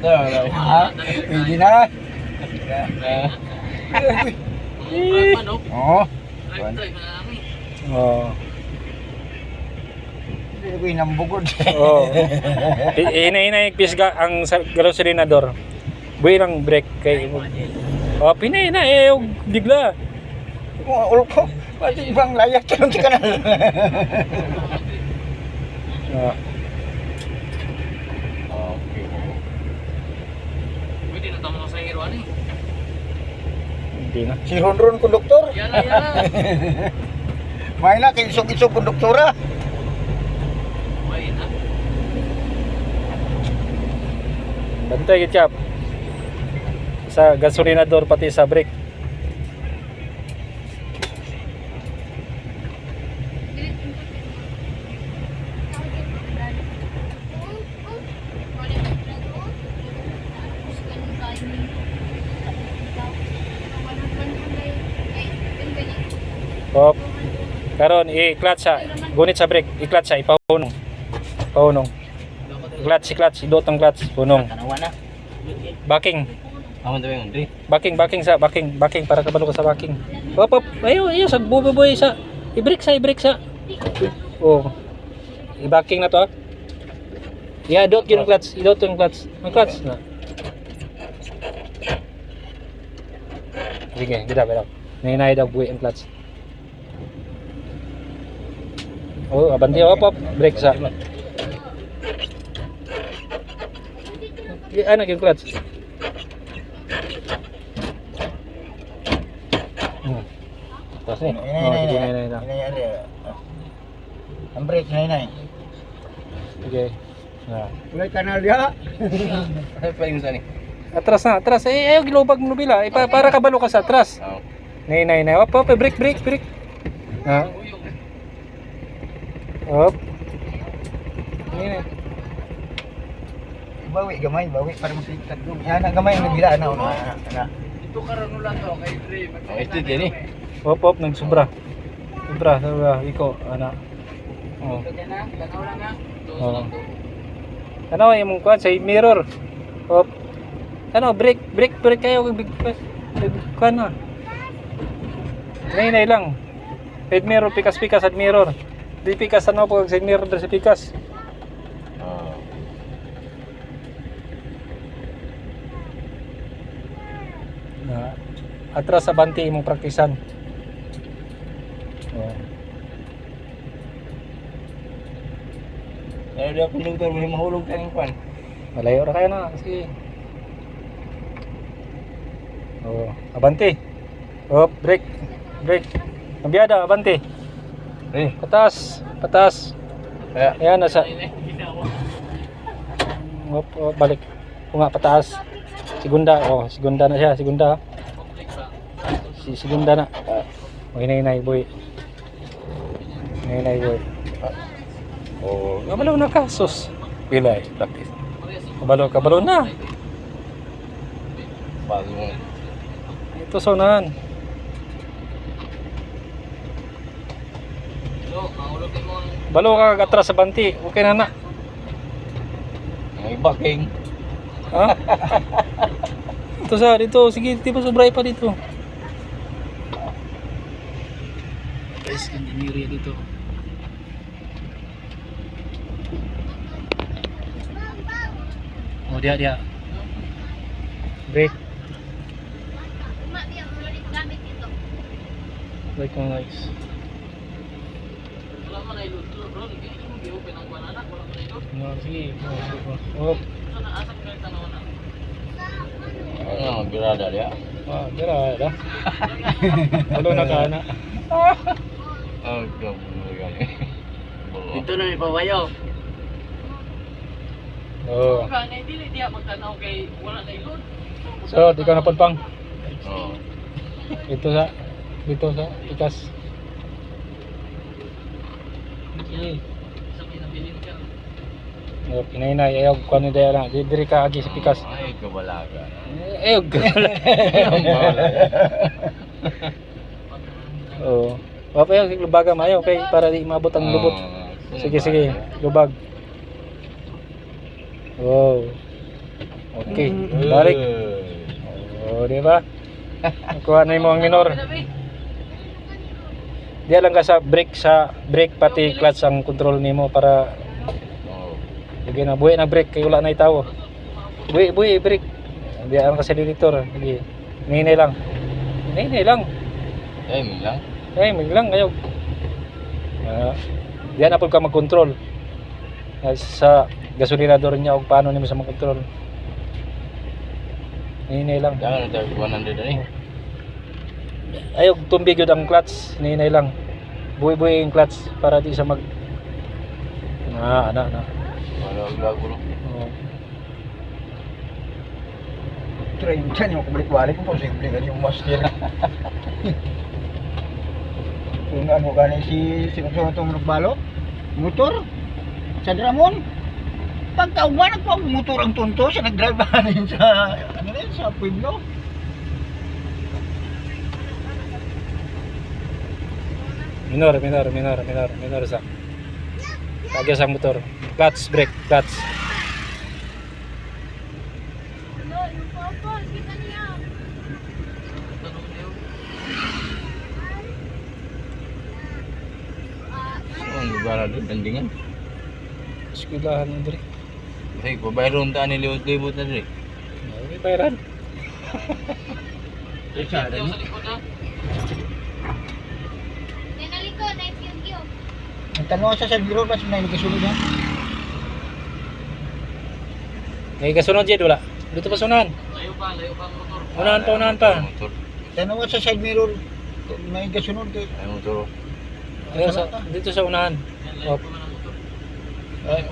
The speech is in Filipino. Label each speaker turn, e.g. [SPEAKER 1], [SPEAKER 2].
[SPEAKER 1] Ha? Hindi na. Oo.
[SPEAKER 2] Oh.
[SPEAKER 1] Hindi ko inambugod.
[SPEAKER 2] Oh. Ina-ina yung pisga ang sa gasolinador. Buhay ng brake kay Oh, pinay na eh yung bigla.
[SPEAKER 1] Mga ulko. Pati ibang layak ka ng kanal.
[SPEAKER 2] Ah,
[SPEAKER 3] Pwede na tama sa hero ani.
[SPEAKER 2] Na.
[SPEAKER 1] Si Ron Ron konduktor.
[SPEAKER 3] Yan na, yan na.
[SPEAKER 1] May na, kinsok-isok konduktora.
[SPEAKER 3] May na.
[SPEAKER 2] Bantay ketchup. Sa gasolinador pati sa brake. Hop. Karon i-clutch sa gunit sa brake, i-clutch sa ipahunong. Pahunong. Clutch, clutch, idot ang clutch, punong. Backing.
[SPEAKER 3] Aman daw yung.
[SPEAKER 2] Backing, backing sa backing, backing para kabalo ka sa backing. Hop, hop. Ayo, ayo sa bububoy sa i-brake sa i-brake sa. Oh. I-backing na to. ah. Yeah, dot yung clutch, idot yung clutch. Ang clutch na. Sige, kita pero. Nainay daw buhay ang clutch. Oh, abanti hop, hop. Brake sa. Y- Ano yung clutch? Hmm. Tapos ni.
[SPEAKER 1] Inay,
[SPEAKER 2] Oh, sige,
[SPEAKER 1] inay.
[SPEAKER 2] Inay, inay.
[SPEAKER 1] Ang break, inay, inay.
[SPEAKER 2] Sige. Na.
[SPEAKER 1] Ulay kanal ya.
[SPEAKER 3] Ay pa yung sani.
[SPEAKER 2] Atras na, atras. Eh, ayaw gilubag mo bila. Eh, pa, para kabalo ka sa atras.
[SPEAKER 3] Oo.
[SPEAKER 2] Nay, nay, nay. Hop, hop. eh, Break, break, break. Ha? Hop. Nay, nay.
[SPEAKER 1] Bawi, gamay, bawi. Para mapikat ko. Yan, ang gamay nabila. Ano, ano, ano.
[SPEAKER 3] Ito karon ulan to kay Dre. Ang estate yan eh.
[SPEAKER 2] Hop, hop. Nagsubra. Sobra, sobra. Iko, ana. Oh.
[SPEAKER 3] Na.
[SPEAKER 2] Oo. Ano yung mong kuhan sa mirror? Hop. Ano, break, break, break kayo. Big, big, kuhan na. Nay, nay lang. Side mirror, pikas, pikas, side mirror. Di pikas ano pag side mirror sa pikas.
[SPEAKER 3] Oo.
[SPEAKER 2] Na atras sa banti imong praktisan. Oh.
[SPEAKER 3] Pero di ako konduktor may mahulog ka ng kwan.
[SPEAKER 2] Malayo ra kayo na. Sige. Oh, abanti. Hop, break. Break. Kambiada, abanti.
[SPEAKER 3] Eh,
[SPEAKER 2] Patas, patas.
[SPEAKER 3] kaya
[SPEAKER 2] Ayan, nasa. Hop, hop, balik. O nga, pataas. Segunda, oh, segunda na siya, segunda. Si segunda na. Oh, hinay-hinay, boy. Hinay-hinay, boy. Oh, kabalo na ka, sus. Pilay, practice. Kabalo, kabalo na.
[SPEAKER 3] bago.
[SPEAKER 2] Ito sonahan.
[SPEAKER 3] So, mahulog mo ang
[SPEAKER 2] Balo ka atras sa banti. Okay na na.
[SPEAKER 3] may backing.
[SPEAKER 2] Ha? Ito sa, dito. Sige, di ba sobray pa dito? Guys, engineer dito. Oh, dia, dia. Break. Break mo guys.
[SPEAKER 1] Ano, dia.
[SPEAKER 2] Ah, na ka na.
[SPEAKER 1] Oh.
[SPEAKER 3] Dito na.
[SPEAKER 2] Oh.
[SPEAKER 3] Dili magtanaw kay wala na.
[SPEAKER 2] So, di ka pang.
[SPEAKER 1] Oh.
[SPEAKER 2] Dito sa dito sa ikas. Sige.
[SPEAKER 3] Sa pinabilin ka.
[SPEAKER 2] Oh, pinay-inay ayaw ko ano daya lang. Di diri ka agi sa pikas.
[SPEAKER 1] Ay, kabalaga.
[SPEAKER 2] Eh, ayaw ka. Oo. Oh. Papayaw sige lubaga mayo kay para di maabot ang lubot. Sige sige, lubag. Wow. Okay, balik. Oh, di ba? Kuha na mo ang minor. Di lang ka sa brake sa brake pati clutch ang control nimo para. Sige na, buhi na brake kay wala na itawo. Buhi, buhi, brake. Di ang accelerator. Sige. Ninay lang. Ninay lang.
[SPEAKER 3] Eh, may lang.
[SPEAKER 2] Eh, mig lang kayo. Ah, di na pud ka mag-control. Ah, Sa gasolinador niya og paano nimo sa mag-control. Ninay lang.
[SPEAKER 3] Ada 100 na
[SPEAKER 2] Ayaw tumbig yun ang clutch. Ninay lang. Buhi-buhi yung clutch para di sa mag... Na, ana, na.
[SPEAKER 3] Wala bago no.
[SPEAKER 2] Oh.
[SPEAKER 1] Try mo dyan yung kubalik-balik mo. Simple ka yung master. Kung ano gani si sinusunod itong nagbalo, motor, sa Dramon. Pagkauman ako ang motor ang tunto siya nag-drive namin sa, ano rin, sa Pueblo.
[SPEAKER 2] Minor, minor, minor, minor, minor sa. Kagya sa motor. Clutch, brake, clutch.
[SPEAKER 3] Ang gubara doon, tandingan.
[SPEAKER 2] Eskwelahan mo diri.
[SPEAKER 3] Kasi pabayron ta ni liwot-liwot na diri.
[SPEAKER 2] May bayaran.
[SPEAKER 1] Isa, rin. Tanong sa biro, bas may nagkasunod yan.
[SPEAKER 2] May kasunod dyan, wala. Dito pa sunahan.
[SPEAKER 3] Layo pa, layo pa ang motor.
[SPEAKER 2] Unahan pa, unahan pa.
[SPEAKER 3] Motor.
[SPEAKER 1] Tanong sa side mirror, may kasunod. eh.
[SPEAKER 3] Ay motor.
[SPEAKER 2] Ayun, sa, dito sa unahan. Oh.
[SPEAKER 3] pa man ang motor.
[SPEAKER 1] Ay,